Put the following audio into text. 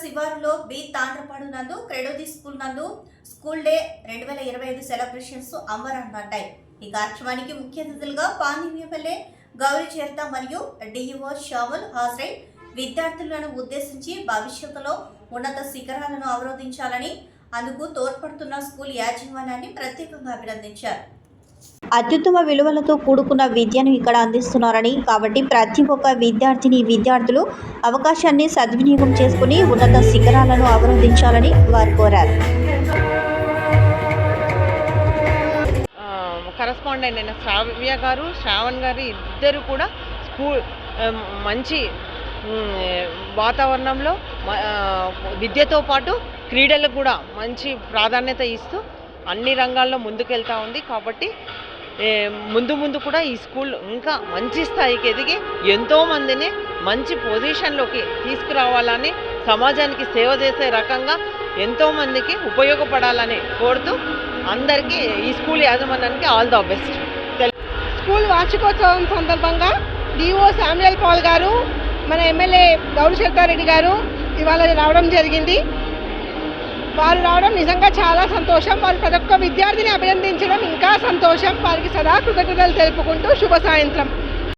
శివారులో బి నందు స్కూల్ నందు స్కూల్ డే రెండు వేల ఇరవై ఐదు సెలబ్రేషన్స్ ఈ కార్యక్రమానికి ముఖ్య అతిథులుగా పాండ్యం గౌరీ చేర్త మరియు డిఇఓ షాముల్ హాజరై విద్యార్థులను ఉద్దేశించి భవిష్యత్తులో ఉన్నత శిఖరాలను అవరోధించాలని అందుకు తోడ్పడుతున్న స్కూల్ యాజమాన్యాన్ని ప్రత్యేకంగా అభినందించారు. అత్యుత్తమ విలువలతో కూడుకున్న విద్యను ఇక్కడ అందిస్తున్నారని కాబట్టి ప్రతి ఒక్క విద్యార్థిని విద్యార్థులు అవకాశాన్ని సద్వినియోగం చేసుకుని ఉన్నత శిఖరాలను అవరోధించాలని వారు కోరారు. కరస్పాండెంట్ అయిన శ్రావ్య గారు శ్రావణ్ గారు ఇద్దరు కూడా స్కూల్ మంచి వాతావరణంలో విద్యతో పాటు క్రీడలకు కూడా మంచి ప్రాధాన్యత ఇస్తూ అన్ని రంగాల్లో ముందుకెళ్తా ఉంది. కాబట్టి ముందు ముందు కూడా ఈ స్కూల్ ఇంకా మంచి స్థాయికి ఎదిగి ఎంతోమందిని మంచి పొజిషన్లోకి తీసుకురావాలని సమాజానికి సేవ చేసే రకంగా ఎంతోమందికి ఉపయోగపడాలని కోరుతూ అందరికీ ఈ స్కూల్ యాజమాన్యానికి ఆల్ ద బెస్ట్. స్కూల్ వార్షికోత్సవం సందర్భంగా డిఓ శామ్యుయల్ పాల్ గారు మన ఎమ్మెల్యే గౌరీ గారు ఇవాళ రావడం జరిగింది. వారు రావడం నిజంగా చాలా సంతోషం. వారు ప్రతి ఒక్క విద్యార్థిని అభినందించడం ఇంకా సంతోషం. వారికి సదా కృతజ్ఞతలు తెలుపుకుంటూ శుభ సాయంత్రం.